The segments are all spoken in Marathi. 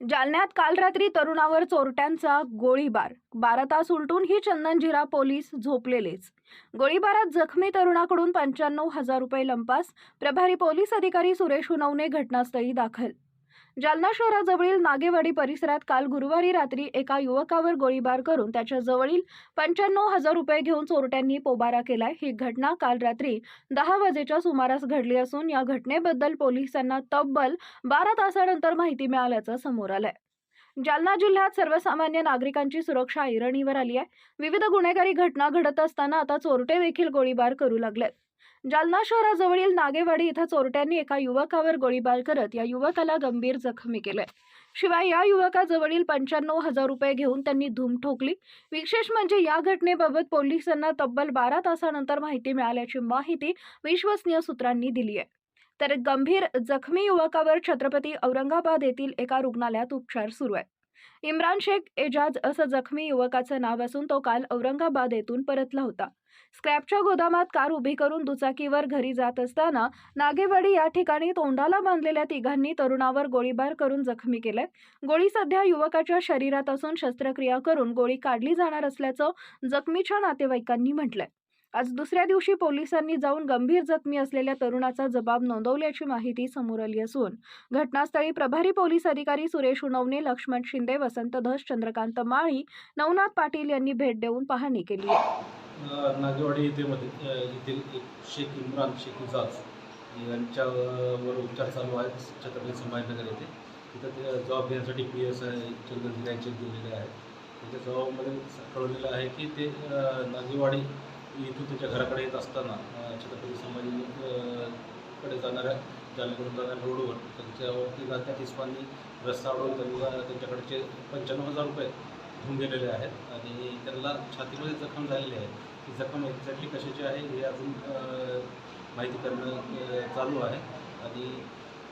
जालन्यात काल रात्री तरुणावर चोरट्यांचा गोळीबार. बारा तास उलटून ही चंदनजिरा पोलीस झोपलेलेच. गोळीबारात जखमी तरुणाकडून पंच्याण्णव हजार रुपये लंपास. प्रभारी पोलीस अधिकारी सुरेश हुनवणे घटनास्थळी दाखल जालना शहराजवळील नागेवाडी परिसरात काल गुरुवारी रात्री एका युवकावर गोळीबार करून त्याच्या जवळील पंच्याण्णव हजार रुपये घेऊन चोरट्यांनी पोबारा केलाय. ही घटना काल रात्री दहा वाजेच्या सुमारास घडली असून या घटनेबद्दल पोलिसांना तब्बल बारा तासानंतर माहिती मिळाल्याचं समोर आलंय. जालना जिल्ह्यात सर्वसामान्य नागरिकांची सुरक्षा ऐरणीवर आली आहे. विविध गुन्हेगारी घटना घडत असताना आता चोरटे देखील गोळीबार करू लागलेत. जालना शहराजवळील नागेवाडी इथं चोरट्यांनी एका युवकावर गोळीबार करत या युवकाला गंभीर जखमी केले शिवाय या युवकाजवळील पंच्याण्णव हजार रुपये घेऊन त्यांनी धूम ठोकली. विशेष म्हणजे या घटनेबाबत पोलिसांना तब्बल बारा तासानंतर माहिती मिळाल्याची माहिती विश्वसनीय सूत्रांनी दिली आहे. तर गंभीर जखमी युवकावर छत्रपती औरंगाबाद येथील एका रुग्णालयात उपचार सुरू आहेत इम्रान शेख एजाज असं जखमी युवकाचं नाव असून तो काल औरंगाबाद येथून परतला होता. स्क्रॅपच्या गोदामात कार उभी करून दुचाकीवर घरी जात असताना नागेवाडी या ठिकाणी तोंडाला बांधलेल्या तिघांनी तरुणावर गोळीबार करून जखमी केलंय. गोळी सध्या युवकाच्या शरीरात असून शस्त्रक्रिया करून गोळी काढली जाणार असल्याचं जखमीच्या नातेवाईकांनी म्हटलंय. आज दुसऱ्या दिवशी पोलिसांनी जाऊन गंभीर जखमी असलेल्या तरुणाचा जबाब नोंदवल्याची माहिती समोर आली असून घटनास्थळी प्रभारी पोलीस अधिकारी सुरेश उनवणे लक्ष्मण शिंदे वसंत धस चंद्रकांत माळी नवनाथ पाटील यांनी भेट देऊन पाहणी केली नागेवाडी येथे मध्ये येथील शेख इम्रान शेख इजाज यांच्यावर उपचार चालू आहेत छत्रपती संभाजीनगर येथे. तिथं ते जबाब घेण्यासाठी पी एस आय चंद्रजी यांचे दिलेले आहेत. त्याच्या जबाबामध्ये कळवलेलं आहे की ते नागेवाडी इथून त्याच्या घराकडे येत असताना छत्रपती संभाजी कडे जाणाऱ्या जालन्याकडून जाणाऱ्या रोडवर त्यांच्यावरती जात्या तिस्पांनी रस्ता अडवून त्यांना त्यांच्याकडचे पंच्याण्णव हजार रुपये घेऊन गेलेले आहेत आणि त्यांना छातीमध्ये जखम झालेली आहे. ती जखम एक्झॅक्टली कशाची आहे हे अजून माहिती करणं चालू आहे आणि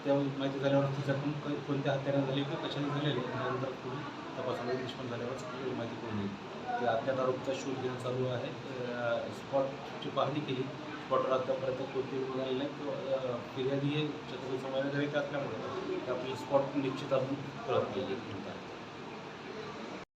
त्या माहिती झाल्यावर ती जखम कोणत्या हत्याराने झाली किंवा कशाने झालेली नंतर त्यानंतर पुढील तपासामध्ये निष्पन्न झाल्यावर माहिती कळून अज्ञात आरोपीचा शोध घेणं चालू आहे. स्पॉटची पाहणी केली. स्पॉटवर आतापर्यंत कोणती मिळाली नाही. फिर्यादी हे छत्रपती समाजाकडे येत असल्यामुळे आपली स्पॉट निश्चित अजून कळत नाही